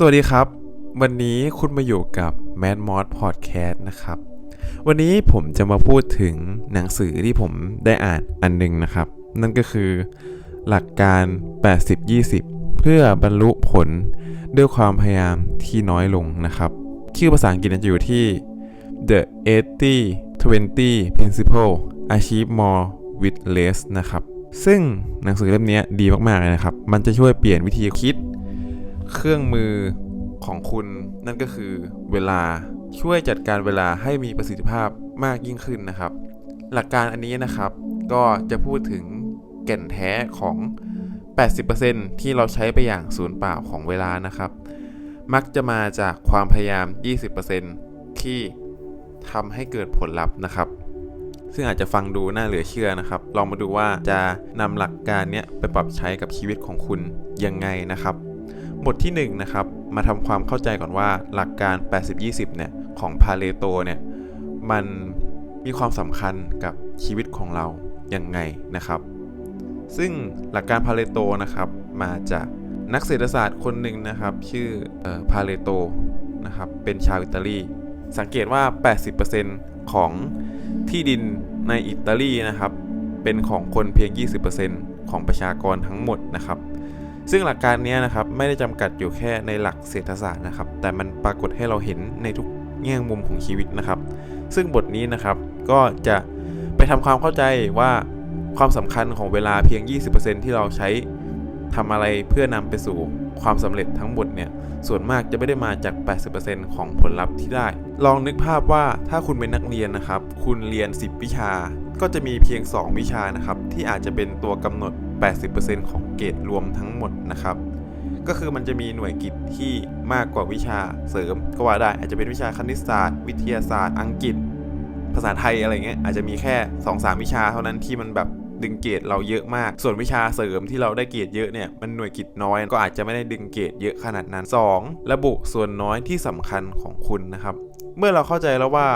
สวัสดีครับ วันนี้คุณมาอยู่กับ Mad Mod Podcast นะครับ วันนี้ผมจะมาพูดถึงหนังสือที่ผมได้อ่านอันหนึงนะครับ นั่นก็คือหลักการ 80-20 เพื่อบรรลุผลด้วยความพยายามที่น้อยลงนะครับ ชื่อภาษาอังกฤษจะอยู่ที่ The 80-20 Principle Achieve More with Less นะครับ ซึ่งหนังสือเล่มนี้ดีมากๆเลยนะครับ มันจะช่วยเปลี่ยนวิธีคิด เครื่องมือของคุณนั่นก็คือเวลาช่วยจัดการเวลาให้มีประสิทธิภาพมากยิ่งขึ้นนะครับ หลักการอันนี้นะครับก็จะพูดถึงแก่นแท้ของ 80%ที่เราใช้ไปอย่างศูนย์เปล่าของเวลานะครับ มักจะมาจากความพยายาม 20%ที่ทำให้เกิดผลลัพธ์นะครับ ซึ่งอาจจะฟังดูน่าเหลือเชื่อนะครับ ลองมาดูว่าจะนำหลักการนี้ไปปรับใช้กับชีวิตของคุณยังไงนะครับ บทที่1นงนะครับมาทำความเข้าใจก่อนว่าหลักการ 80-20 เนี่ยของพาเลโตเนี่ยมันมีความสำคัญกับชีวิตของเรายังไงนะครับ ซึ่งหลักการพาเลโตนะครับมาจากนักเศรษฐศาสตร์คนหนึ่งนะครับ ชื่อพาเลโตนะครับเป็นชาวอิตาลี สังเกตว่า 80%ของที่ดินในอิตาลีนะครับ เป็นของคนเพียง 20%ของประชากรทั้งหมดนะครับ ซึ่งหลักการนี้นะครับไม่ได้จำกัดอยู่แค่ในหลักเศรษฐศาสตร์นะครับ แต่มันปรากฏให้เราเห็นในทุกแง่มุมของชีวิตนะครับ ซึ่งบทนี้นะครับก็จะไปทำความเข้าใจว่าความสำคัญของเวลาเพียง 20%ที่เราใช้ทำอะไรเพื่อนำไปสู่ความสำเร็จทั้งหมดเนี่ยส่วนมากจะไม่ได้มาจาก 80%ของผลลัพธ์ที่ได้ ลองนึกภาพว่าถ้าคุณเป็นนักเรียนนะครับ คุณเรียน 10 วิชา ก็จะมีเพียง 2 วิชานะครับที่อาจจะเป็นตัวกำหนด 80%ของเกรดรวมทั้งหมดนะครับ ก็คือมันจะมีหน่วยกิจที่มากกว่าวิชาเสริม ก็ว่าได้อาจจะเป็นวิชาคณิตศาสตร์ วิทยาศาสตร์ อังกฤษ ภาษาไทยอะไรเงี้ยอาจจะมีแค่ 2-3 วิชาเท่านั้นที่มันแบบดึงเกรดเราเยอะมาก ส่วนวิชาเสริมที่เราได้เกรดเยอะเนี่ย มันหน่วยกิจน้อย ก็อาจจะไม่ได้ดึงเกรดเยอะขนาดนั้น 2. ระบุส่วนน้อยที่สำคัญของคุณนะครับ เมื่อเราเข้าใจแล้วว่า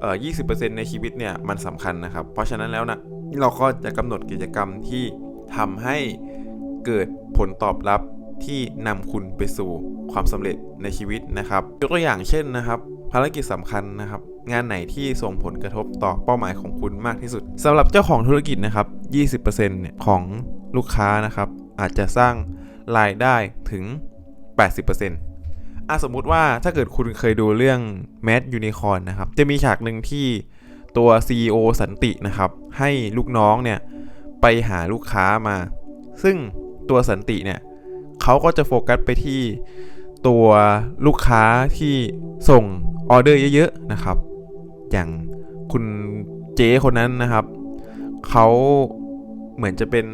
เอ่อ20%ในชีวิตเนี่ยมันสำคัญนะครับ เพราะฉะนั้นแล้วนะเราก็จะกำหนดกิจกรรมที่ ทำให้เกิดผลตอบรับที่นำคุณไปสู่ความสำเร็จในชีวิตนะครับยกตัวอย่างเช่นนะครับ ภารกิจสำคัญนะครับ งานไหนที่ส่งผลกระทบต่อเป้าหมายของคุณมากที่สุดสำหรับเจ้าของธุรกิจนะครับ 20%เนี่ยของลูกค้านะครับ อาจจะสร้างรายได้ถึง 80%อะสมมุติว่าถ้าเกิดคุณเคยดูเรื่อง Mad Unicorn นะครับ จะมีฉากหนึ่งที่ตัว CEO สันตินะครับ ให้ลูกน้องเนี่ย ไปหาลูกค้ามา ซึ่งตัวสันติเนี่ยเขาก็จะโฟกัสไปที่ตัวลูกค้าที่ส่งออเดอร์เยอะๆนะครับ อย่างคุณเจ๊คนนั้นนะครับ เขาเหมือนจะเป็น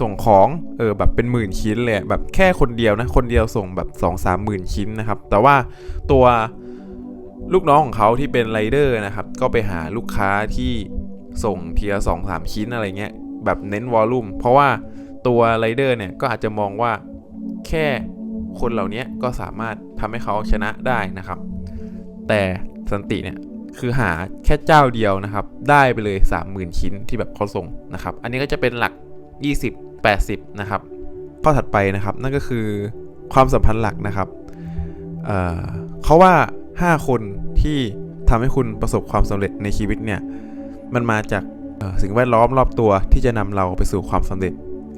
ส่งของเออแบบเป็นหมื่นชิ้นเลยแบบแค่คนเดียวนะคนเดียวส่งแบบ2 3หมื่นชิ้นนะครับ แต่ว่าตัวลูกน้องของเขาที่เป็นไรเดอร์นะครับ ก็ไปหาลูกค้าที่ส่งเทีละสองสามชิ้นอะไรเงี้ย แบบเน้นวอลลุ่มเพราะว่าตัวไรเดอร์เนี่ยก็อาจจะมองว่าแค่คนเหล่านี้ก็สามารถทำให้เขาชนะได้นะครับ แต่สันติเนี่ยคือหาแค่เจ้าเดียวนะครับ ได้ไปเลย 30,000 ชิ้นที่แบบเขาส่งนะครับ อันนี้ก็จะเป็นหลัก 20 80 นะครับ ข้อถัดไปนะครับนั่นก็คือความสัมพันธ์หลักนะครับเเขาว่า 5 คนที่ทำให้คุณประสบความสำเร็จในชีวิตเนี่ย มันมาจาก สิ่งแวดล้อมรอบตัวที่จะนำเราไปสู่ความสำเร็จ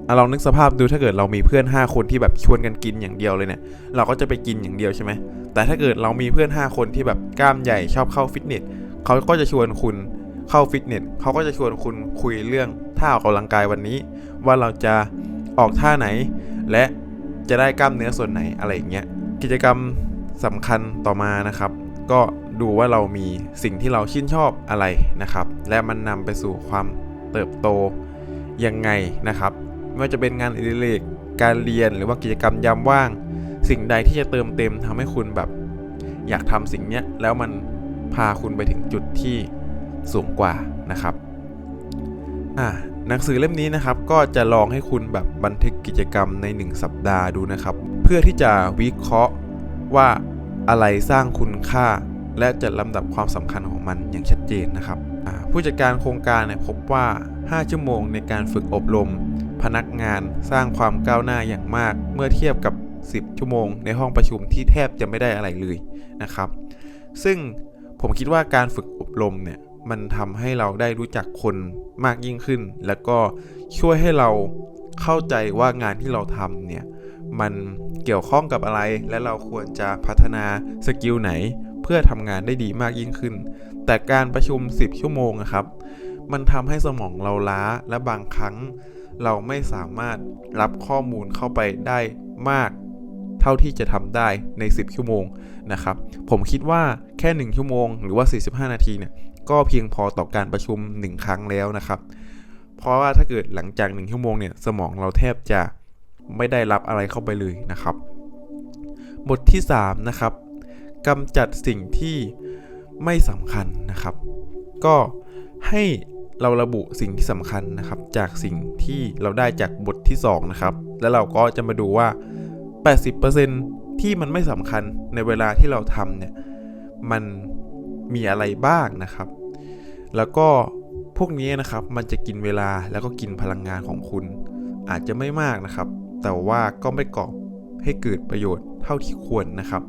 อลองนึกสภาพดูถ้าเกิดเรามีเพื่อน 5 คนที่แบบชวนกันกินอย่างเดียวเลยเนี่ย เราก็จะไปกินอย่างเดียวใช่ไหมแต่ถ้าเกิดเรามีเพื่อน 5 คนที่แบบกล้ามใหญ่ชอบเข้าฟิตเนสเขาก็จะชวนคุณเข้าฟิตเนสเขาก็จะชวนคุณคุยเรื่องท่าออกกำลังกายวันนี้ ว่าเราจะออกท่าไหน และจะได้กล้ามเนื้อส่วนไหนอะไรอย่างเงี้ยกิจกรรมสำคัญต่อมานะครับ ก็ ดูว่าเรามีสิ่งที่เราชื่นชอบอะไรนะครับ และมันนำไปสู่ความเติบโตยังไงนะครับ ไม่ว่าจะเป็นงานอดิเรกการเรียนหรือว่ากิจกรรมยามว่าง สิ่งใดที่จะเติมเต็มทำให้คุณแบบ อยากทำสิ่งนี้แล้วมันพาคุณไปถึงจุดที่สูงกว่านะครับอ่าหนังสือเล่มนี้นะครับก็จะลองให้คุณแบบบันทึกกิจกรรมใน 1 สัปดาห์ดูนะครับ เพื่อที่จะวิเคราะห์ว่าอะไรสร้างคุณค่า และจัดลำดับความสำคัญของมันอย่างชัดเจนนะครับผู้จัดการโครงการเนี่ยพบว่า 5 ชั่วโมงในการฝึกอบรม พนักงานสร้างความก้าวหน้าอย่างมาก เมื่อเทียบกับ 10 ชั่วโมง ในห้องประชุมที่แทบจะไม่ได้อะไรเลยนะครับ ซึ่งผมคิดว่าการฝึกอบรมเนี่ยมันทำให้เราได้รู้จักคนมากยิ่งขึ้น แล้วก็ช่วยให้เราเข้าใจว่างานที่เราทำเนี่ยมันเกี่ยวข้องกับอะไรและเราควรจะพัฒนาสกิลไหน เพื่อทำงานได้ดีมากยิ่งขึ้น แต่การประชุม 10 ชั่วโมงนะครับ มันทำให้สมองเราล้าและบางครั้ง เราไม่สามารถรับข้อมูลเข้าไปได้มาก เท่าที่จะทำได้ใน 10 ชั่วโมงนะครับ ผมคิดว่าแค่ 1 ชั่วโมง หรือว่า 45 นาทีเนี่ยก็เพียงพอต่อการประชุม 1 ครั้งแล้วนะครับ เพราะว่าถ้าเกิดหลังจาก 1 ชั่วโมงเนี่ยสมองเราแทบจะไม่ได้รับอะไรเข้าไปเลยนะครับ บทที่ 3 นะครับ กำจัดสิ่งที่ไม่สำคัญนะครับ ก็ให้เราระบุสิ่งที่สำคัญนะครับ จากสิ่งที่เราได้จากบทที่2นะครับ แล้วเราก็จะมาดูว่า 80%ที่มันไม่สำคัญในเวลาที่เราทำเนี่ย มันมีอะไรบ้างนะครับ แล้วก็พวกนี้นะครับ มันจะกินเวลาแล้วก็กินพลังงานของคุณ อาจจะไม่มากนะครับ แต่ว่าก็ไม่ก่อให้เกิดประโยชน์เท่าที่ควรนะครับ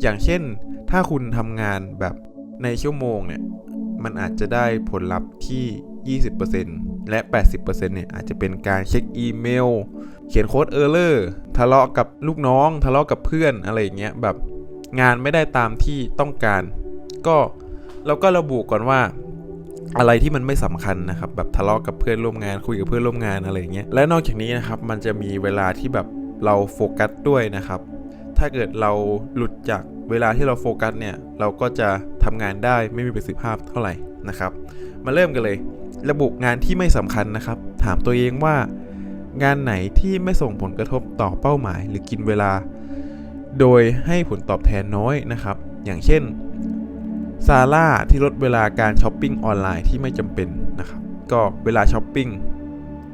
อย่างเช่น ถ้าคุณทำงานแบบในชั่วโมงเนี่ย มันอาจจะได้ผลลัพธ์ที่ 20%และ 80%เนี่ยอาจจะเป็นการเช็คอีเมล เขียนโค้ดเออร์เลอร์ทะเลาะกับลูกน้อง ทะเลาะกับเพื่อนอะไรอย่างเงี้ยแบบงานไม่ได้ตามที่ต้องการ ก็เราก็ระบุก่อนว่าอะไรที่มันไม่สำคัญนะครับแบบทะเลาะกับเพื่อนร่วมงานคุยกับเพื่อนร่วมงานอะไรอย่างเงี้ยและนอกจากนี้นะครับมันจะมีเวลาที่แบบเราโฟกัสด้วยนะครับ ถ้าเกิดเราหลุดจากเวลาที่เราโฟกัสเนี่ย เราก็จะทำงานได้ไม่มีประสิทธิภาพเท่าไหร่นะครับ มาเริ่มกันเลย ระบุงานที่ไม่สำคัญนะครับ ถามตัวเองว่า งานไหนที่ไม่ส่งผลกระทบต่อเป้าหมาย หรือกินเวลา โดยให้ผลตอบแทนน้อยนะครับ อย่างเช่นซาร่าที่ลดเวลาการช้อปปิ้งออนไลน์ที่ไม่จำเป็นนะครับ ก็เวลาช้อปปิ้ง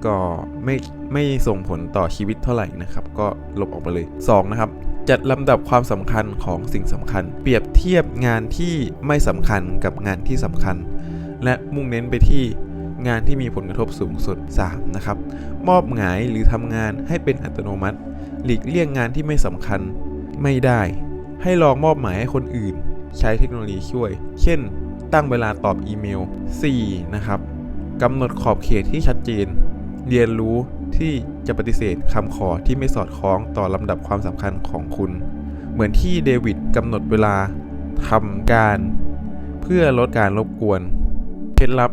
ก็ไม่ไม่ส่งผลต่อชีวิตเท่าไหร่นะครับ ก็ลบออกไปเลย 2 นะครับ จัดลำดับความสำคัญของสิ่งสำคัญ เปรียบเทียบงานที่ไม่สำคัญกับงานที่สำคัญ และมุ่งเน้นไปที่งานที่มีผลกระทบสูงสุด 3 นะครับ มอบหงายหรือทำงานให้เป็นอัตโนมัติ หลีกเลี่ยงงานที่ไม่สำคัญไม่ได้ ให้ลองมอบหมายให้คนอื่น ใช้เทคโนโลยีช่วย เช่น ตั้งเวลาตอบอีเมล 4. นะครับกำหนดขอบเขตที่ชัดเจน เรียนรู้ ที่จะปฏิเสธคำขอที่ไม่สอดคล้องต่อลำดับความสำคัญของคุณ เหมือนที่เดวิดกำหนดเวลาทำการ เพื่อลดการรบกวน เคล็ดลับ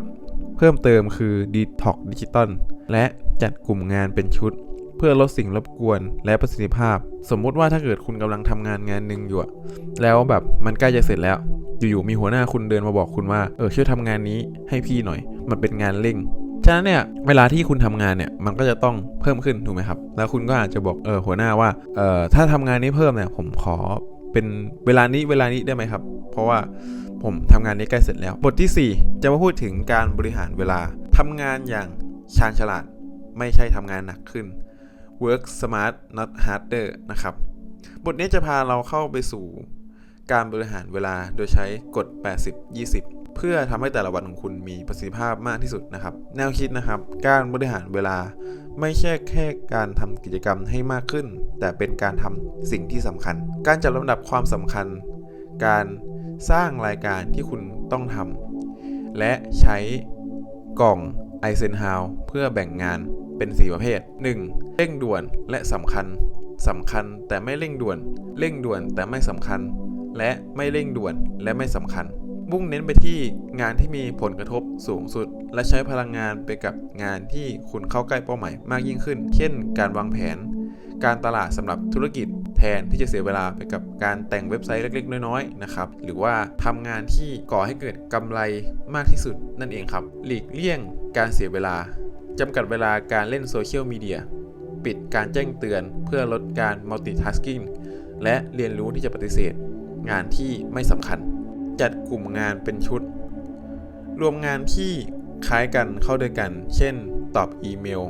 เพิ่มเติมคือ Detox ดิจิตอลและจัดกลุ่มงานเป็นชุด เพื่อลดสิ่งรบกวนและประสิทธิภาพ สมมุติว่าถ้าเกิดคุณกำลังทำงานงานหนึ่งอยู่ แล้วแบบมันใกล้จะเสร็จแล้ว อยู่ๆมีหัวหน้าคุณเดินมาบอกคุณว่า เออช่วยทำงานนี้ให้พี่หน่อย มันเป็นงานเร่ง ฉะนั้นเนี่ยเวลาที่คุณทำงานเนี่ยมันก็จะต้องเพิ่มขึ้นถูกไหมครับ แล้วคุณก็อาจจะบอกเออหัวหน้าว่าเออถ้าทำงานนี้เพิ่มเนี่ยผมขอเป็นเวลานี้เวลานี้ได้ไหมครับ เพราะว่าผมทำงานนี้ใกล้เสร็จแล้ว บทที่ 4 จะมาพูดถึงการบริหารเวลาทำงานอย่างชาญฉลาด ไม่ใช่ทำงานหนักขึ้น work smart not harder นะครับ บทนี้จะพาเราเข้าไปสู่การบริหารเวลาโดยใช้กฎ 80-20 เพื่อทำให้แต่ละวันของคุณมีประสิทธิภาพมากที่สุดนะครับ แนวคิดนะครับ การบริหารเวลาไม่ใช่แค่การทำกิจกรรมให้มากขึ้น แต่เป็นการทำสิ่งที่สำคัญ การจัดลำดับความสำคัญ การสร้างรายการที่คุณต้องทำและใช้กล่องไอเซนฮาวเพื่อแบ่งงานเป็น 4 ประเภท 1. เร่งด่วนและสำคัญสำคัญแต่ไม่เร่งด่วน เร่งด่วนแต่ไม่สำคัญ และไม่เร่งด่วนและไม่สำคัญ มุ่งเน้นไปที่งานที่มีผลกระทบสูงสุด และใช้พลังงานไปกับงานที่คุณเข้าใกล้เป้าหมายมากยิ่งขึ้น เช่น การวางแผน การตลาดสำหรับธุรกิจแทนที่จะเสียเวลาไปกับการแต่งเว็บไซต์เล็กๆ น้อยๆนะครับหรือว่าทำงานที่ก่อให้เกิดกำไรมากที่สุดนั่นเองครับ หลีกเลี่ยงการเสียเวลาจำกัดเวลาการเล่นโซเชียลมีเดียปิดการแจ้งเตือนเพื่อลดการ multitasking และเรียนรู้ที่จะปฏิเสธงานที่ไม่สำคัญ จัดกลุ่มงานเป็นชุด รวมงานที่คล้ายกันเข้าด้วยกัน เช่น ตอบอีเมล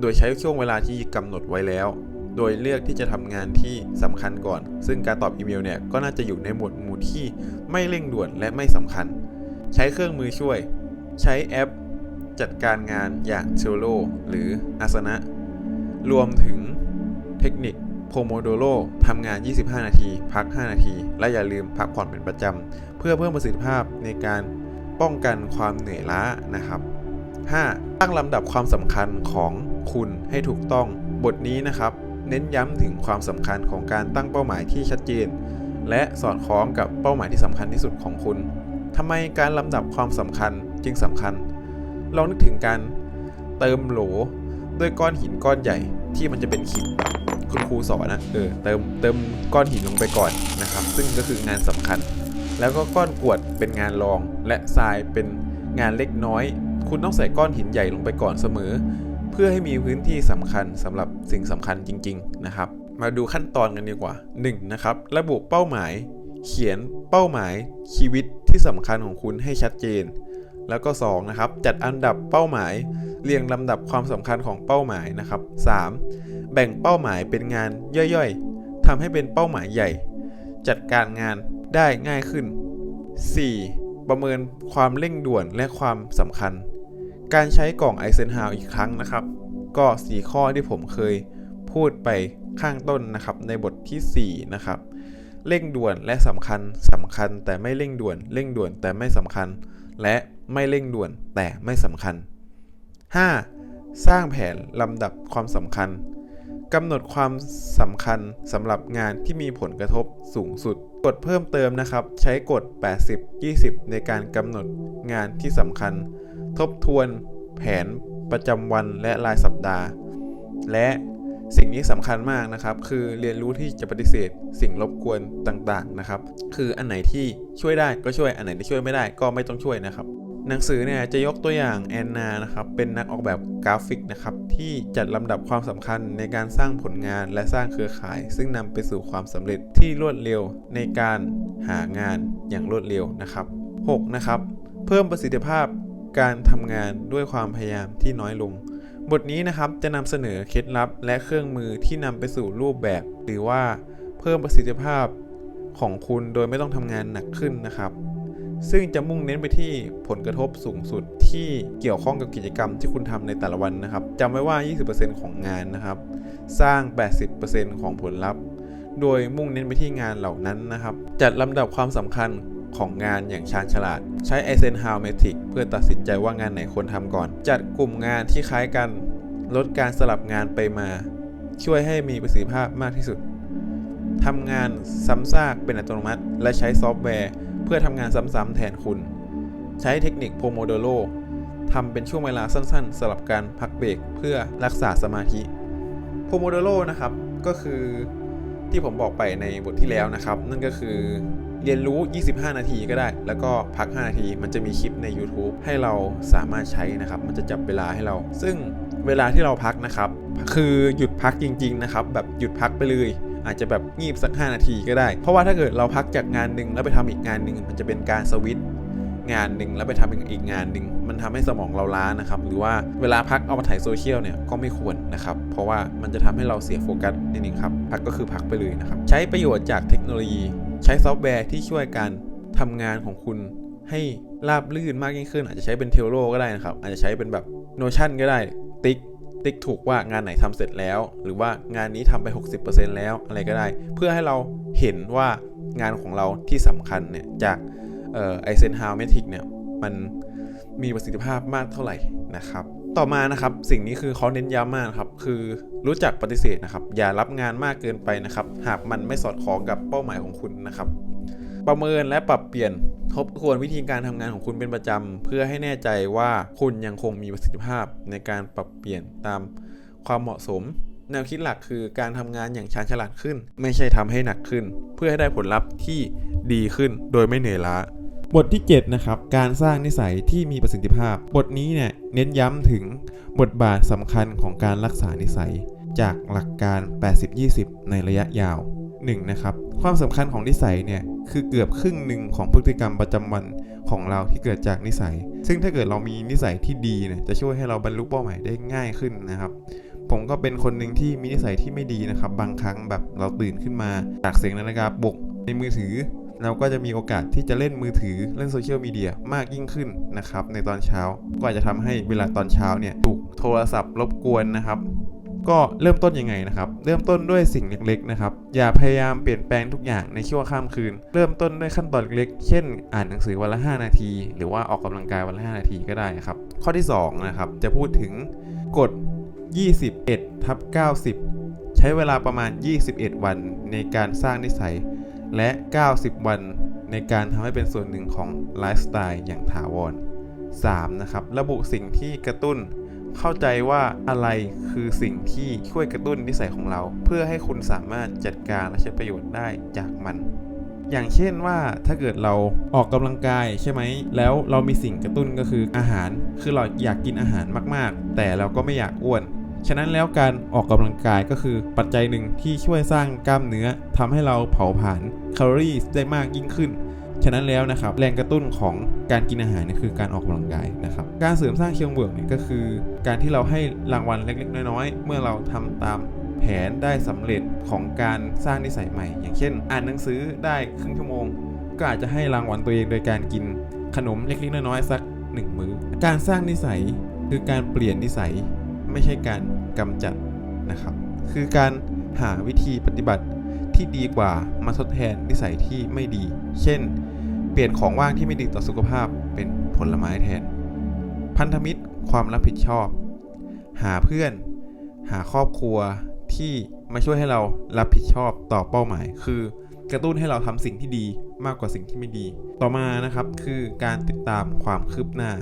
โดยใช้ช่วงเวลาที่กำหนดไว้แล้ว โดยเลือกที่จะทำงานที่สำคัญก่อน ซึ่งการตอบอีเมลเนี่ยก็น่าจะอยู่ในหมวดหมู่ที่ไม่เร่งด่วนและไม่สำคัญ ใช้เครื่องมือช่วย ใช้แอป จัดการงานอย่างเชลโลหรืออาสนะ รวมถึงเทคนิคโพโมโดโรทำงาน 25 นาที พัก 5 นาที และอย่าลืมพักผ่อนเป็นประจำ พื่อเพิ่มประสิทธิภาพในการป้องกันความเหนื่อยล้านะครับ 5. ตั้งลำดับความสำคัญของคุณให้ถูกต้อง บทนี้นะครับ เน้นย้ำถึงความสำคัญของการตั้งเป้าหมายที่ชัดเจน และสอดคล้องกับเป้าหมายที่สำคัญที่สุดของคุณทำไมการลำดับความสำคัญจึงสำคัญลองนึกถึงการเติมโหลด้วยก้อนหินก้อนใหญ่ที่มันจะเป็นขีดคุณครูสอนนะเออเติมเติมก้อนหินลงไปก่อนนะครับ ซึ่งก็คืองานสำคัญ แล้วก็ก้อนกวดเป็นงานรอง และทรายเป็นงานเล็กน้อย คุณต้องใส่ก้อนหินใหญ่ลงไปก่อนเสมอ เพื่อให้มีพื้นที่สำคัญสำหรับสิ่งสำคัญจริง ๆ นะครับ มาดูขั้นตอนกันดีกว่า 1. นะครับระบุเป้าหมาย เขียนเป้าหมายชีวิตที่สำคัญของคุณให้ชัดเจน แล้วก็ 2. นะครับ จัดอันดับเป้าหมาย เรียงลำดับความสำคัญของเป้าหมายนะครับ 3. แบ่งเป้าหมายเป็นงานย่อยๆทำให้เป็นเป้าหมายใหญ่ จัดการงาน ได้ง่ายขึ้น 4. ประเมินความเร่งด่วนและความสำคัญ การใช้กล่องไอเซนฮาวอีกครั้งนะครับ ก็ 4 ข้อที่ผมเคยพูดไปข้างต้นนะครับในบทที่ 4 นะครับ เร่งด่วนและสำคัญสำคัญแต่ไม่เร่งด่วน เร่งด่วนแต่ไม่สำคัญ และไม่เร่งด่วนแต่ไม่สำคัญ 5. สร้างแผนลำดับความสำคัญกำหนดความสำคัญสำหรับงานที่มีผลกระทบสูงสุด กดเพิ่มเติมนะครับ ใช้กฎ 80-20 ในการกำหนดงานที่สำคัญ ทบทวนแผนประจำวันและรายสัปดาห์ และสิ่งนี้สำคัญมากนะครับ คือเรียนรู้ที่จะปฏิเสธสิ่งรบกวนต่างๆนะครับ คืออันไหนที่ช่วยได้ก็ช่วย อันไหนที่ช่วยไม่ได้ก็ไม่ต้องช่วยนะครับ หนังสือเนี่ยจะยกตัวอย่างแอนนานะครับเป็นนักออกแบบกราฟิกนะครับที่จัดลำดับความสำคัญในการสร้างผลงานและสร้างเครือข่าย ซึ่งนำไปสู่ความสำเร็จที่รวดเร็วในการหางานอย่างรวดเร็วนะครับ 6. นะครับเพิ่มประสิทธิภาพการทำงานด้วยความพยายามที่น้อยลง บทนี้นะครับจะนำเสนอเคล็ดลับและเครื่องมือที่นำไปสู่รูปแบบ หรือว่าเพิ่มประสิทธิภาพของคุณโดยไม่ต้องทำงานหนักขึ้นนะครับ ซึ่งจะมุ่งเน้นไปที่ผลกระทบสูงสุดที่เกี่ยวข้องกับกิจกรรมที่คุณทำในแต่ละวันนะครับจำไว้ว่า 20%ของงานนะครับ สร้าง 80%ของผลลัพธ์ โดยมุ่งเน้นไปที่งานเหล่านั้นนะครับ จัดลำดับความสำคัญของงานอย่างชาญฉลาด ใช้ Eisenhower Matrix เพื่อตัดสินใจว่างานไหนควรทำก่อน จัดกลุ่มงานที่คล้ายกัน ลดการสลับงานไปมา ช่วยให้มีประสิทธิภาพมากที่สุดทำงานซ้ำซากเป็นอัตโนมัติ และใช้ซอฟต์แวร์ เพื่อทำงานซ้ำๆแทนคุณ ใช้เทคนิคโพโมโดโ o ทำเป็นช่วงเวลาสั้นๆสลับการพักเบรกเพื่อรักษาสมาธิโพโมโดโ o นะครับก็คือที่ผมบอกไปในบทที่แล้วนะครับ นั่นก็คือเรียนรู้ 25 นาทีก็ได้ แล้วก็พัก 5 นาที มันจะมีคลิปใน YouTube ให้เราสามารถใช้นะครับ มันจะจับเวลาให้เรา ซึ่งเวลาที่เราพักนะครับ คือหยุดพักจริง ๆ นะครับ แบบหยุดพักไปเลย อาจจะแบบงีบสัก 5 นาทีก็ได้ เพราะว่าถ้าเกิดเราพักจากงานหนึ่งแล้วไปทำอีกงานหนึ่งมันจะเป็นการสวิตช์งานหนึ่งแล้วไปทำอีกงานหนึ่งมันทำให้สมองเราล้านะครับ หรือว่าเวลาพักเอามาถ่ายโซเชียลเนี่ยก็ไม่ควรนะครับ เพราะว่ามันจะทำให้เราเสียโฟกัสนิดนึงครับ พักก็คือพักไปเลยนะครับ ใช้ประโยชน์จากเทคโนโลยี ใช้ซอฟต์แวร์ที่ช่วยการทำงานของคุณให้ราบลื่นมากยิ่งขึ้น อาจจะใช้เป็นเทโ o ก็ได้นะครับ อาจจะใช้เป็นแบบ Notion ก็ได้ติ๊ก ติ๊กถูกว่างานไหนทำเสร็จแล้ว หรือว่างานนี้ทำไป 60%แล้วอะไรก็ได้ เพื่อให้เราเห็นว่างานของเราที่สำคัญเนี่ยจากไอเซนฮาวเมทิกเนี่ยมันมีประสิทธิภาพมากเท่าไหร่นะครับต่อมานะครับสิ่งนี้คือเขาเน้นย้ำมากครับคือรู้จักปฏิเสธนะครับอย่ารับงานมากเกินไปนะครับ หากมันไม่สอดคล้องกับเป้าหมายของคุณนะครับ ประเมินและปรับเปลี่ยนทบทวนวิธีการทำงานของคุณเป็นประจำเพื่อให้แน่ใจว่าคุณยังคงมีประสิทธิภาพในการปรับเปลี่ยนตามความเหมาะสม แนวคิดหลักคือการทำงานอย่างชาญฉลาดขึ้น ไม่ใช่ทำให้หนักขึ้น เพื่อให้ได้ผลลัพธ์ที่ดีขึ้นโดยไม่เหนื่อยล้าบทที่7นะครับ การสร้างนิสัยที่มีประสิทธิภาพ บทนี้เนี่ยเน้นย้ำถึงบทบาทสำคัญของการรักษานิสัย จากหลักการ 80-20 ในระยะยาว 1. นะครับความสำคัญของนิสัยเนี่ยคือเกือบครึ่งหนึ่งของพฤติกรรมประจำวันของเราที่เกิดจากนิสัย ซึ่งถ้าเกิดเรามีนิสัยที่ดีเนี่ยจะช่วยให้เราบรรลุเป้าหมายได้ง่ายขึ้นนะครับ ผมก็เป็นคนหนึ่งที่มีนิสัยที่ไม่ดีนะครับ บางครั้งแบบเราตื่นขึ้นมาจากเสียงนาฬิกาปลุกในมือถือ เราก็จะมีโอกาสที่จะเล่นมือถือเล่นโซเชียลมีเดียมากยิ่งขึ้นนะครับในตอนเช้าก็อาจจะทำให้เวลาตอนเช้าเนี่ยถูกโทรศัพท์รบกวนนะครับ ก็เริ่มต้นยังไงนะครับ เริ่มต้นด้วยสิ่งเล็กๆนะครับ อย่าพยายามเปลี่ยนแปลงทุกอย่างในชั่วข้ามคืน เริ่มต้นด้วยขั้นตอนเล็กๆ เช่น อ่านหนังสือวันละ 5 นาที หรือว่าออกกำลังกายวันละ 5 นาทีก็ได้ครับ ข้อที่2นะครับ จะพูดถึงกฎ21ทับ90 ใช้เวลาประมาณ 21 วันในการสร้างนิสัย และ 90 วันในการทำให้เป็นส่วนหนึ่งของไลฟ์สไตล์อย่างถาวร 3. นะครับ ระบุสิ่งที่กระตุ้น เข้าใจว่าอะไรคือสิ่งที่ช่วยกระตุ้นนิสัยของเรา เพื่อให้คุณสามารถจัดการและใช้ประโยชน์ได้จากมันอย่างเช่นว่าถ้าเกิดเราออกกำลังกายใช่ไหม แล้วเรามีสิ่งกระตุ้นก็คืออาหาร คือเราอยากกินอาหารมากๆ แต่เราก็ไม่อยากอ้วน ฉะนั้นแล้วการออกกำลังกายก็คือปัจจัยหนึ่งที่ช่วยสร้างกล้ามเนื้อทำให้เราเผาผลาญแคลอรี่ได้มากยิ่งขึ้น ฉะนั้นแล้วนะครับแรงกระตุ้นของการกินอาหารเนี่ยคือการออกกำลังกายนะครับการเสริมสร้างเชิงบวกเนี่ยก็คือ การที่เราให้รางวัลเล็ก ๆ น้อยๆเมื่อเราทำตามแผนได้สำเร็จของการสร้างนิสัยใหม่ อย่างเช่น อ่านหนังสือได้ครึ่งชั่วโมง ก็อาจจะให้รางวัลตัวเองโดยการกินขนมเล็กๆน้อยๆสักหนึ่งมื้อการสร้างนิสัยคือการเปลี่ยนนิสัยไม่ใช่การกำจัดนะครับ คือการหาวิธีปฏิบัติ ที่ดีกว่ามาทดแทนนิสัยที่ไม่ดี เช่น เปลี่ยนของว่างที่ไม่ดีต่อสุขภาพเป็นผลไม้แทน พันธมิตรความรับผิดชอบ หาเพื่อน หาครอบครัวที่มาช่วยให้เรารับผิดชอบต่อเป้าหมาย คือกระตุ้นให้เราทำสิ่งที่ดีมากกว่าสิ่งที่ไม่ดี ต่อมานะครับคือการติดตามความคืบหน้า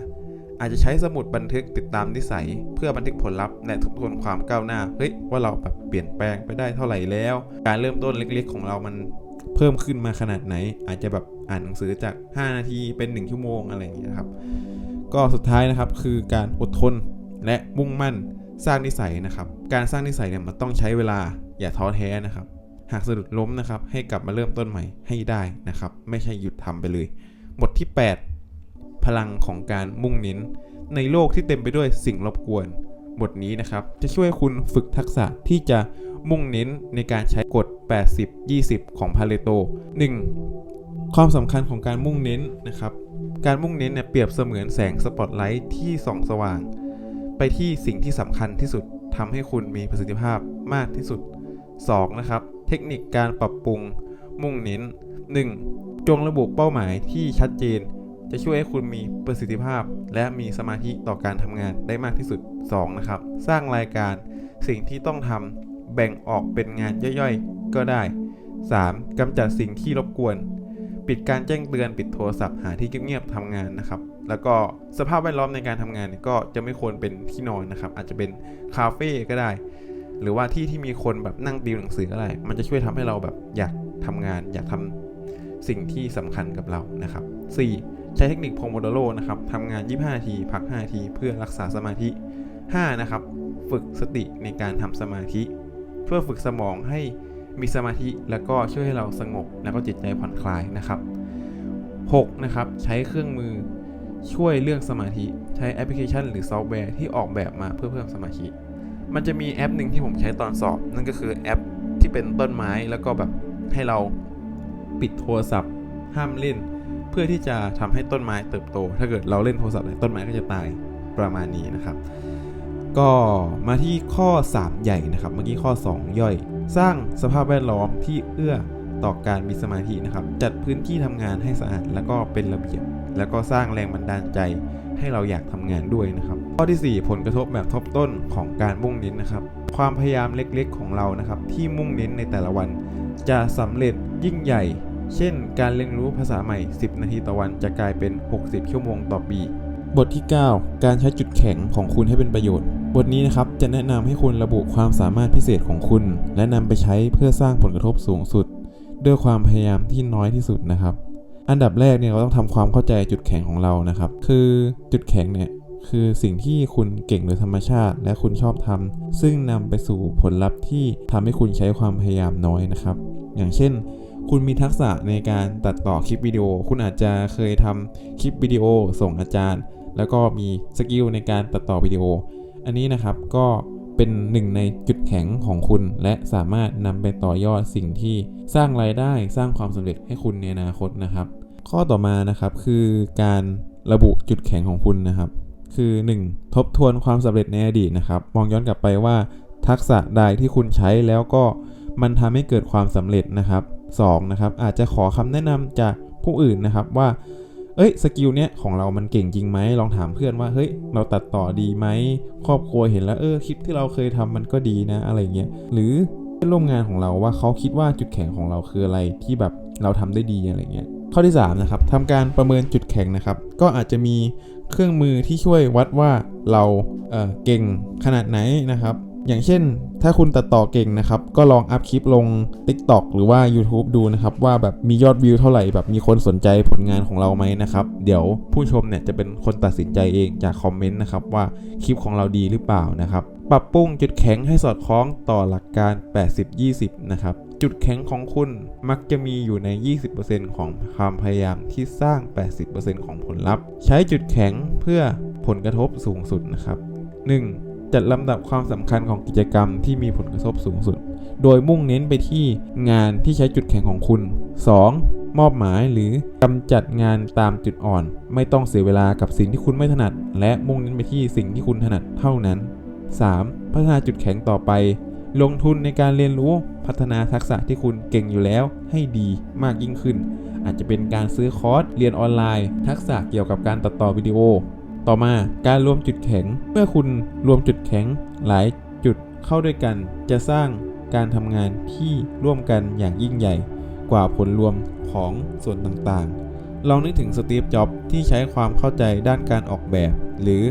อาจจะใช้สมุดบันทึกติดตามนิสัย เพื่อบันทึกผลลัพธ์และทบทวนความก้าวหน้าเฮ้ยว่าเราแบบเปลี่ยนแปลงไปได้เท่าไหร่แล้ว การเริ่มต้นเล็กๆ ของเรามันเพิ่มขึ้นมาขนาดไหน อาจจะแบบอ่านหนังสือจาก 5 นาทีเป็น 1 ชั่วโมงอะไรอย่างเงี้ยครับ ก็สุดท้ายนะครับคือการอดทนและมุ่งมั่นสร้างนิสัยนะครับ การสร้างนิสัยเนี่ยมันต้องใช้เวลาอย่าท้อแท้นะครับ หากสะดุดล้มนะครับ ให้กลับมาเริ่มต้นใหม่ให้ได้นะครับ ไม่ใช่หยุดทำไปเลย บทที่ 8 พลังของการมุ่งเน้น ในโลกที่เต็มไปด้วยสิ่งรบกวน บทนี้นะครับจะช่วยคุณฝึกทักษะที่จะมุ่งเน้นในการใช้กฎ 80 20 ของพาเลโต 1. ความสำคัญของการมุ่งเน้นนะครับ การมุ่งเน้นเนี่ยเปรียบเสมือนแสงสปอตไลท์ที่ส่องสว่าง ไปที่สิ่งที่สำคัญที่สุดทำให้คุณมีประสิทธิภาพมากที่สุด 2. นะครับ เทคนิคการปรับปรุงมุ่งเน้น 1. จงระบุเป้าหมายที่ชัดเจน จะช่วยให้คุณมีประสิทธิภาพ และมีสมาธิต่อการทำงานได้มากที่สุด 2. นะครับ สร้างรายการสิ่งที่ต้องทำแบ่งออกเป็นงานย่อยๆ ก็ได้ 3. กำจัดสิ่งที่รบกวน ปิดการแจ้งเตือนปิดโทรศัพท์หาที่เงียบๆทำงานนะครับ แล้วก็สภาพแวดล้อมในการทำงานก็จะไม่ควรเป็นที่นอนนะครับ อาจจะเป็นคาเฟ่ก็ได้ หรือว่าที่ที่มีคนแบบนั่งติวหนังสือก็ได้ มันจะช่วยทำให้เราแบบอยากทำงาน อยากทำสิ่งที่สำคัญกับเรานะครับ 4. ใช้เทคนิคโพโมโดโรนะครับทำงาน 25 นาที พัก 5 นาที เพื่อรักษาสมาธิ 5. นะครับ ฝึกสติในการทำสมาธิช่วยฝึกสมองให้มีสมาธิแล้วก็ช่วยให้เราสงบ แล้วก็จิตใจผ่อนคลายนะครับ 6. นะครับ ใช้เครื่องมือช่วยเรื่องสมาธิ ใช้แอปพลิเคชัน หรือซอฟต์แวร์ที่ออกแบบมาเพื่อเพิ่มสมาธิ มันจะมีแอปหนึ่งที่ผมใช้ตอนสอบ นั่นก็คือแอปที่เป็นต้นไม้แล้วก็แบบให้เราปิดโทรศัพท์ ห้ามเล่น เพื่อที่จะทำให้ต้นไม้เติบโต ถ้าเกิดเราเล่นโทรศัพท์เนี่ยต้นไม้ก็จะตายประมาณนี้นะครับ ก็มาที่ข้อ 3 ใหญ่นะครับ เมื่อกี้ข้อ 2 ย่อย สร้างสภาพแวดล้อมที่เอื้อต่อการมีสมาธินะครับ จัดพื้นที่ทำงานให้สะอาดแล้วก็เป็นระเบียบ แล้วก็สร้างแรงบันดาลใจให้เราอยากทำงานด้วยนะครับ ข้อที่ 4 ผลกระทบแบบทบต้นของการมุ่งเน้นนะครับ ความพยายามเล็กๆของเรานะครับ ที่มุ่งเน้นในแต่ละวัน จะสำเร็จยิ่งใหญ่ เช่น การเรียนรู้ภาษาใหม่ 10 นาทีต่อวันจะกลายเป็น 60 ชั่วโมงต่อปี บทที่ 9 การใช้จุดแข็งของคุณให้เป็นประโยชน์ บทนี้นะครับจะแนะนำให้คุณระบุความสามารถพิเศษของคุณ และนำไปใช้เพื่อสร้างผลกระทบสูงสุด ด้วยความพยายามที่น้อยที่สุดนะครับ อันดับแรกเนี่ยเราต้องทำความเข้าใจจุดแข็งของเรานะครับ คือจุดแข็งเนี่ยคือสิ่งที่คุณเก่งโดยธรรมชาติ และคุณชอบทำซึ่งนำไปสู่ผลลัพธ์ที่ทำให้คุณใช้ความพยายามน้อยนะครับ อย่างเช่น คุณมีทักษะในการตัดต่อคลิปวิดีโอ คุณอาจจะเคยทำคลิปวิดีโอส่งอาจารย์ แล้วก็มีสกิลในการตัดต่อวิดีโอ อันนี้นะครับก็เป็นหนึ่งในจุดแข็งของคุณ และสามารถนำไปต่อยอดสิ่งที่สร้างรายได้สร้างความสำเร็จให้คุณในอนาคตนะครับ ข้อต่อมานะครับคือการระบุจุดแข็งของคุณนะครับ คือ 1. ทบทวนความสำเร็จในอดีตนะครับ มองย้อนกลับไปว่าทักษะใดที่คุณใช้แล้วก็มันทำให้เกิดความสำเร็จนะครับ สองนะครับอาจจะขอคำแนะนำจากผู้อื่นนะครับว่า เอ้ยสกิลเนี้ยของเรามันเก่งจริงไหมลองถามเพื่อนว่าเฮ้ยเราตัดต่อดีไหมครอบครัวเห็นแล้วเออคลิปที่เราเคยทำมันก็ดีนะอะไรเงี้ยหรือเพื่อนร่วมงานของเราว่าเขาคิดว่าจุดแข็งของเราคืออะไรที่แบบเราทำได้ดีอะไรเงี้ยข้อที่3นะครับทำการประเมินจุดแข็งนะครับ ก็อาจจะมีเครื่องมือที่ช่วยวัดว่าเราเออเก่งขนาดไหนนะครับ อย่างเช่น ถ้าคุณตัดต่อเก่งนะครับ ก็ลองอัพคลิปลง TikTok หรือว่า YouTube ดูนะครับ ว่าแบบมียอดวิวเท่าไหร่แบบมีคนสนใจผลงานของเราไหมนะครับ เดี๋ยวผู้ชมเนี่ยจะเป็นคนตัดสินใจเองจากคอมเมนต์นะครับว่าคลิปของเราดีหรือเปล่านะครับ ปรับปรุงจุดแข็งให้สอดคล้องต่อหลักการ 80-20 นะครับจุดแข็งของคุณมักจะมีอยู่ใน 20%ของความพยายามที่สร้าง 80%ของผลลัพธ์ ใช้จุดแข็งเพื่อผลกระทบสูงสุดนะครับ 1. จัดลำดับความสำคัญของกิจกรรมที่มีผลกระทบสูงสุด โดยมุ่งเน้นไปที่งานที่ใช้จุดแข็งของคุณ 2. มอบหมายหรือกำจัดงานตามจุดอ่อน ไม่ต้องเสียเวลากับสิ่งที่คุณไม่ถนัด และมุ่งเน้นไปที่สิ่งที่คุณถนัดเท่านั้น 3. พัฒนาจุดแข็งต่อไป ลงทุนในการเรียนรู้พัฒนาทักษะที่คุณเก่งอยู่แล้วให้ดีมากยิ่งขึ้น อาจจะเป็นการซื้อคอร์สเรียนออนไลน์ ทักษะเกี่ยวกับการตัดต่อวิดีโอ ต่อมาการรวมจุดแข็ง เมื่อคุณรวมจุดแข็งหลายจุดเข้าด้วยกัน จะสร้างการทำงานที่ร่วมกันอย่างยิ่งใหญ่ กว่าผลรวมของส่วนต่างๆ ลองนึกถึงสตีฟ จ็อบส์ที่ใช้ความเข้าใจด้านการออกแบบ หรือ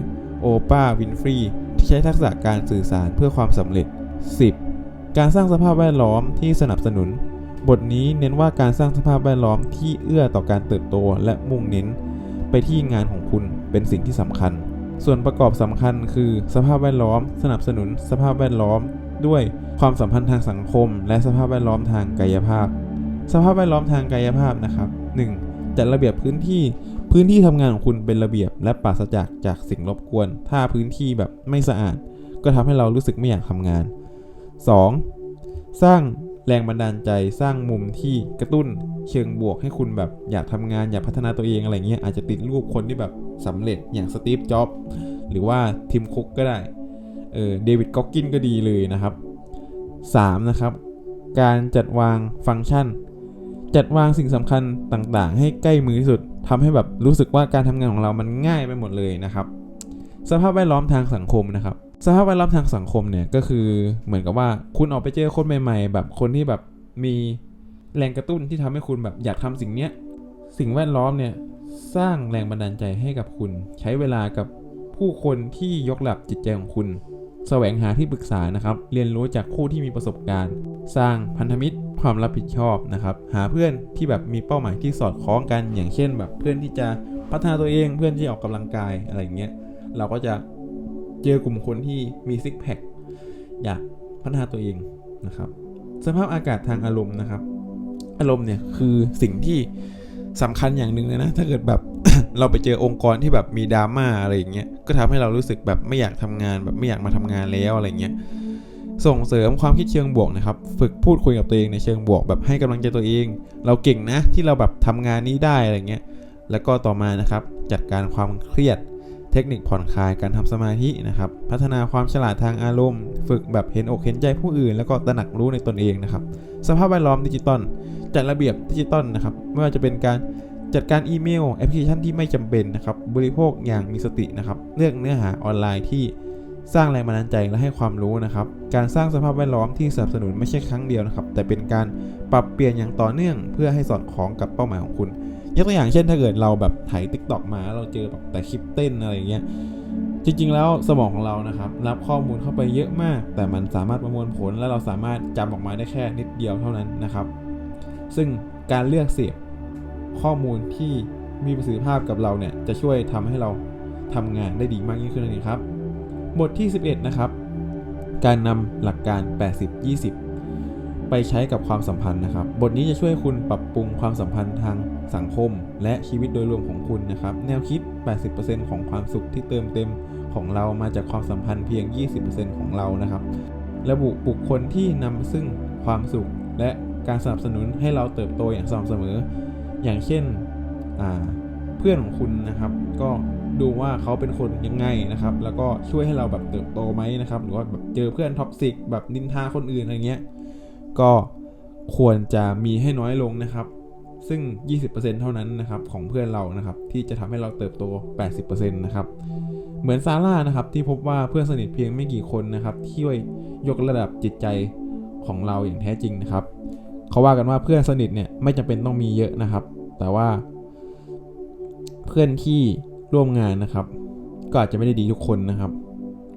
โอปาวินฟรีที่ใช้ทักษะการสื่อสารเพื่อความสำเร็จ 10. การสร้างสภาพแวดล้อมที่สนับสนุน บทนี้เน้นว่าการสร้างสภาพแวดล้อมที่เอื้อต่อการเติบโตและมุ่งเน้น ไปที่งานของคุณ เป็นสิ่งที่สำคัญ ส่วนประกอบสำคัญคือสภาพแวดล้อม สนับสนุน สภาพแวดล้อม ด้วยความสัมพันธ์ทางสังคม และสภาพแวดล้อมทางกายภาพ สภาพแวดล้อมทางกายภาพนะครับ 1. จัดระเบียบพื้นที่พื้นที่ทำงานของคุณเป็นระเบียบ และปราศจากจากสิ่งรบกวน ถ้าพื้นที่แบบไม่สะอาด ก็ทำให้เรารู้สึกไม่อยากทำงาน 2. สร้าง แรงบันดาลใจสร้างมุมที่กระตุ้นเชิงบวกให้คุณแบบอยากทำงานอยากพัฒนาตัวเองอะไรเงี้ยอาจจะติดรูปคนที่แบบสำเร็จอย่างสตีฟจ็อบหรือว่าทิมคุกก็ได้เออเดวิดก็อกกินก็ดีเลยนะครับ 3. นะครับ การจัดวางฟังก์ชัน จัดวางสิ่งสำคัญต่างๆ ให้ใกล้มือที่สุดทำให้แบบรู้สึกว่าการทำงานของเรามันง่ายไปหมดเลยนะครับ สภาพแวดล้อมทางสังคมนะครับ สภาพแวดล้อมทางสังคมเนี่ยก็คือเหมือนกับว่าคุณออกไปเจอคนใหม่ ๆ แบบคนที่แบบมีแรงกระตุ้นที่ทำให้คุณแบบอยากทำสิ่งเนี้ยสิ่งแวดล้อมเนี่ยสร้างแรงบันดาลใจให้กับคุณ ใช้เวลากับผู้คนที่ยกระดับจิตใจของคุณแสวงหาที่ปรึกษานะครับ เรียนรู้จากคู่ที่มีประสบการณ์ สร้างพันธมิตรความรับผิดชอบนะครับ หาเพื่อนที่แบบมีเป้าหมายที่สอดคล้องกัน อย่างเช่นแบบเพื่อนที่จะพัฒนาตัวเอง เพื่อนที่ออกกำลังกายอะไรอย่างเงี้ย เราก็จะ เจอกลุ่มคนที่มีซิกแพคอยากพัฒนาตัวเองนะครับ สภาพอากาศทางอารมณ์นะครับ อารมณ์เนี่ยคือสิ่งที่สำคัญอย่างหนึ่งเลยนะ ถ้าเกิดแบบเราไปเจอองค์กรที่แบบมีดราม่าอะไรอย่างเงี้ย ก็ทำให้เรารู้สึกแบบไม่อยากทำงานแบบไม่อยากมาทำงานแล้วอะไรเงี้ย ส่งเสริมความคิดเชิงบวกนะครับ ฝึกพูดคุยกับตัวเองในเชิงบวกแบบให้กำลังใจตัวเอง เราเก่งนะที่เราแบบทำงานนี้ได้อะไรเงี้ย แล้วก็ต่อมานะครับ จัดการความเครียด เทคนิคผ่อนคลายการทำสมาธินะครับ พัฒนาความฉลาดทางอารมณ์ ฝึกแบบเห็นอกเห็นใจผู้อื่น แล้วก็ตระหนักรู้ในตนเองนะครับ สภาพแวดล้อมดิจิตอลจัดระเบียบดิจิตอลนะครับไม่ว่าจะเป็นการจัดการอีเมลแอปพลิเคชันที่ไม่จำเป็นนะครับ บริโภคอย่างมีสตินะครับ เลือกเนื้อหาออนไลน์ที่สร้างแรงบันดาลใจและให้ความรู้นะครับ การสร้างสภาพแวดล้อมที่สนับสนุนไม่ใช่ครั้งเดียวนะครับ แต่เป็นการปรับเปลี่ยนอย่างต่อเนื่อง เพื่อให้สอดคล้องกับเป้าหมายของคุณ ยกตัวอย่างเช่นถ้าเกิดเราแบบถ่ายทิกตอกมาเราเจอแบบแต่คลิปเต้นอะไรอย่างเงี้ยจริงๆแล้วสมองของเรานะครับ รับข้อมูลเข้าไปเยอะมาก แต่มันสามารถประมวลผลและเราสามารถจำออกมาได้แค่นิดเดียวเท่านั้นนะครับ ซึ่งการเลือกเสพข้อมูลที่มีประสิทธิภาพกับเราเนี่ยจะช่วยทำให้เราทำงานได้ดีมากยิ่งขึ้นนั่นเองครับ บทที่ 11 นะครับ การนำหลักการ 80-20 ไปใช้กับความสัมพันธ์นะครับ บทนี้จะช่วยคุณปรับปรุงความสัมพันธ์ทางสังคม และชีวิตโดยรวมของคุณนะครับ แนวคิด 80%ของความสุขที่เติมเต็มของเรามาจากความสัมพันธ์เพียง 20%ของเรานะครับ ระบุบุคคลที่นำซึ่งความสุขและการสนับสนุนให้เราเติบโตอย่างสม่ำเสมอ อย่างเช่นเพื่อนของคุณนะครับ ก็ดูว่าเขาเป็นคนยังไงนะครับ แล้วก็ช่วยให้เราแบบเติบโตไหมนะครับ หรือว่าแบบเจอเพื่อนท็อกซิกแบบนินทาคนอื่นอะไรเงี้ย ก็ควรจะมีให้น้อยลงนะครับ ซึ่ง 20%เท่านั้นนะครับของเพื่อนเรานะครับ ที่จะทำให้เราเติบโต 80%นะครับ เหมือนซาร่านะครับที่พบว่าเพื่อนสนิทเพียงไม่กี่คนนะครับที่ช่วยยกระดับจิตใจของเราอย่างแท้จริงนะครับเขาว่ากันว่าเพื่อนสนิทเนี่ยไม่จำเป็นต้องมีเยอะนะครับ แต่ว่า เพื่อนที่ร่วมงานนะครับ ก็อาจจะไม่ได้ดีทุกคนนะครับ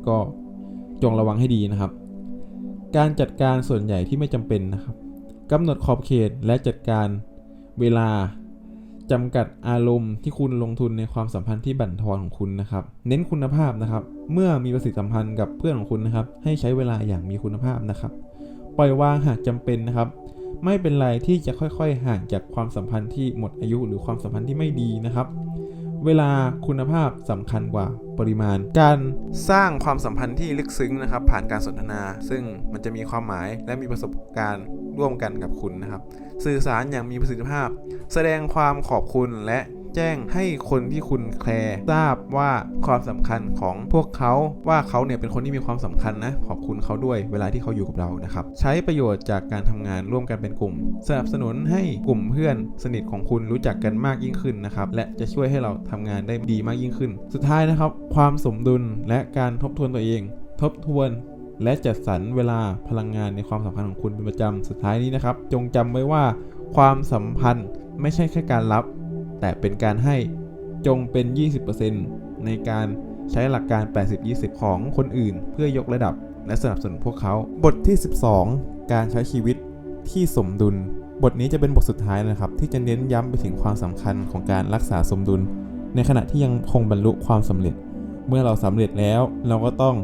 ก็จงระวังให้ดีนะครับ การจัดการส่วนใหญ่ที่ไม่จำเป็นนะครับกำหนดขอบเขตและจัดการเวลาจำกัดอารมณ์ที่คุณลงทุนในความสัมพันธ์ที่บั่นทอนของคุณนะครับ เน้นคุณภาพนะครับ เมื่อมีประสิทธิสัมพันธ์กับเพื่อนของคุณนะครับ ให้ใช้เวลาอย่างมีคุณภาพนะครับ ปล่อยวางหากจำเป็นนะครับ ไม่เป็นไรที่จะค่อยๆห่างจากความสัมพันธ์ที่หมดอายุหรือความสัมพันธ์ที่ไม่ดีนะครับ เวลาคุณภาพสำคัญกว่า ปริมาณ การสร้างความสัมพันธ์ที่ลึกซึ้งนะครับ ผ่านการสนทนา ซึ่งมันจะมีความหมายและมีประสบการณ์ร่วมกันกับคุณนะครับ สื่อสารอย่างมีประสิทธิภาพ แสดงความขอบคุณและ แจ้งให้คนที่คุณแคร์ทราบว่าความสำคัญของพวกเขาว่าเขาเนี่ยเป็นคนที่มีความสำคัญนะ ขอบคุณเขาด้วยเวลาที่เขาอยู่กับเรานะครับใช้ประโยชน์จากการทำงานร่วมกันเป็นกลุ่ม สนับสนุนให้กลุ่มเพื่อนสนิทของคุณรู้จักกันมากยิ่งขึ้นนะครับและจะช่วยให้เราทำงานได้ดีมากยิ่งขึ้น สุดท้ายนะครับ ความสมดุลและการทบทวนตัวเอง ทบทวนและจัดสรรเวลาพลังงานในความสัมพันธ์ของคุณเป็นประจำ สุดท้ายนี้นะครับ จงจำไว้ว่าความสัมพันธ์ไม่ใช่แค่การรับ แต่เป็นการให้จงเป็น 20%ในการใช้หลักการ 80-20 ของคนอื่น เพื่อยกระดับและสนับสนุนพวกเขา บทที่ 12 การใช้ชีวิตที่สมดุล บทนี้จะเป็นบทสุดท้ายนะครับ ที่จะเน้นย้ำไปถึงความสำคัญของการรักษาสมดุล ในขณะที่ยังคงบรรลุความสำเร็จ เมื่อเราสำเร็จแล้วเราก็ต้อง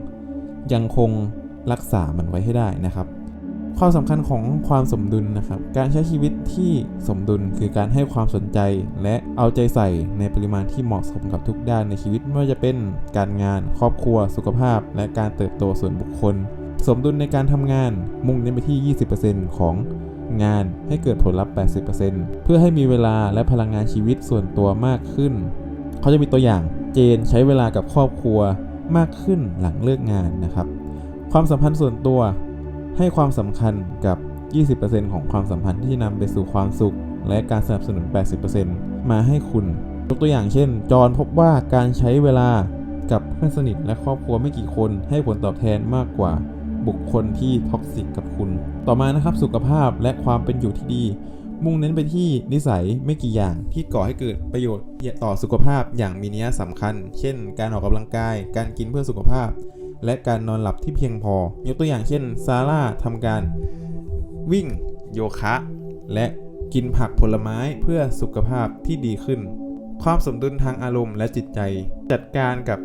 ยังคงรักษามันไว้ให้ได้นะครับ ความสำคัญของความสมดุลนะครับ การใช้ชีวิตที่สมดุลคือการให้ความสนใจ และเอาใจใส่ในปริมาณที่เหมาะสมกับทุกด้านในชีวิตไม่ว่าจะเป็นการงาน ครอบครัว สุขภาพ และการเติบโตส่วนบุคคล สมดุลในการทำงาน มุ่งเน้นไปที่ 20%ของงานให้เกิดผลลัพธ์ 80%เพื่อให้มีเวลาและพลังงานชีวิตส่วนตัวมากขึ้น เขาจะมีตัวอย่างเจนใช้เวลากับครอบครัวมากขึ้นหลังเลิกงานนะครับ ความสัมพันธ์ส่วนตัว ให้ความสำคัญกับ 20%ของความสัมพันธ์ที่นำไปสู่ความสุข และการสนับสนุน 80%มาให้คุณ ยกตัวอย่างเช่น จอห์นพบว่าการใช้เวลากับเพื่อนสนิทและครอบครัวไม่กี่คนให้ผลตอบแทนมากกว่าบุคคลที่ท็อกซิกกับคุณ ต่อมานะครับสุขภาพและความเป็นอยู่ที่ดี มุ่งเน้นไปที่นิสัยไม่กี่อย่างที่ก่อให้เกิดประโยชน์ต่อสุขภาพอย่างมีนัยสำคัญ เช่น การออกกำลังกาย การกินเพื่อสุขภาพ และการนอนหลับที่เพียงพอ ยกตัวอย่างเช่นซาร่าทำการวิ่งโยคะ และกินผักผลไม้เพื่อสุขภาพที่ดีขึ้น ความสมดุลทางอารมณ์และจิตใจ จัดการกับ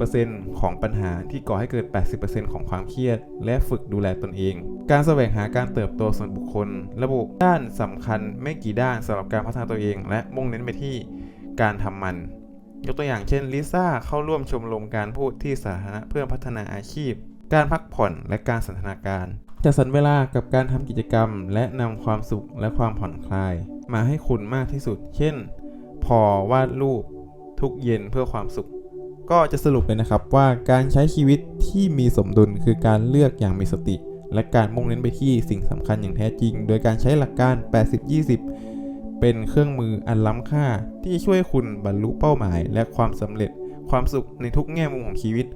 20%ของปัญหาที่ก่อให้เกิด 80%ของความเครียด และฝึกดูแลตนเอง การแสวงหาการเติบโตส่วนบุคคล ระบุด้านสำคัญไม่กี่ด้านสำหรับการพัฒนาตัวเอง และมุ่งเน้นไปที่การทำมัน ยกตัวอย่างเช่นลิซ่าเข้าร่วมชมรมการพูดที่สาธารณะเพื่อพัฒนาอาชีพ การพักผ่อนและการสันทนาการจัดสรรเวลากับการทำกิจกรรม และนำความสุขและความผ่อนคลาย มาให้คุณมากที่สุด เช่น พอวาดรูป ทุกเย็นเพื่อความสุข ก็จะสรุปเลยนะครับว่าการใช้ชีวิตที่มีสมดุลคือการเลือกอย่างมีสติ และการมุ่งเน้นไปที่สิ่งสำคัญอย่างแท้จริง โดยการใช้หลักการ 80-20 เป็นเครื่องมืออันล้ำค่าที่ช่วยคุณบรรลุเป้าหมาย และความสำเร็จ ความสุขในทุกแง่มุมของชีวิต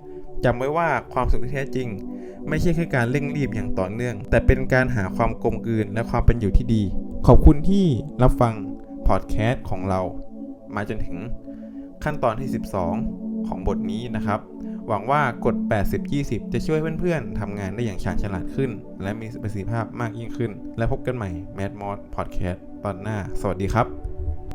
จำไว้ว่าความสุขที่แท้จริง ไม่ใช่แค่การเร่งรีบอย่างต่อเนื่อง แต่เป็นการหาความกลมกลืนและความเป็นอยู่ที่ดี ขอบคุณที่รับฟังพอดแคสต์ของเรา มาจนถึงขั้นตอนที่ 12 ของบทนี้นะครับ หวังว่ากฎ 80-20 จะช่วยเพื่อนๆทำงานได้อย่างชาญฉลาดขึ้น และมีประสิทธิภาพมากยิ่งขึ้น และพบกันใหม่ Mad Mod Podcast ตอนหน้า สวัสดีครับ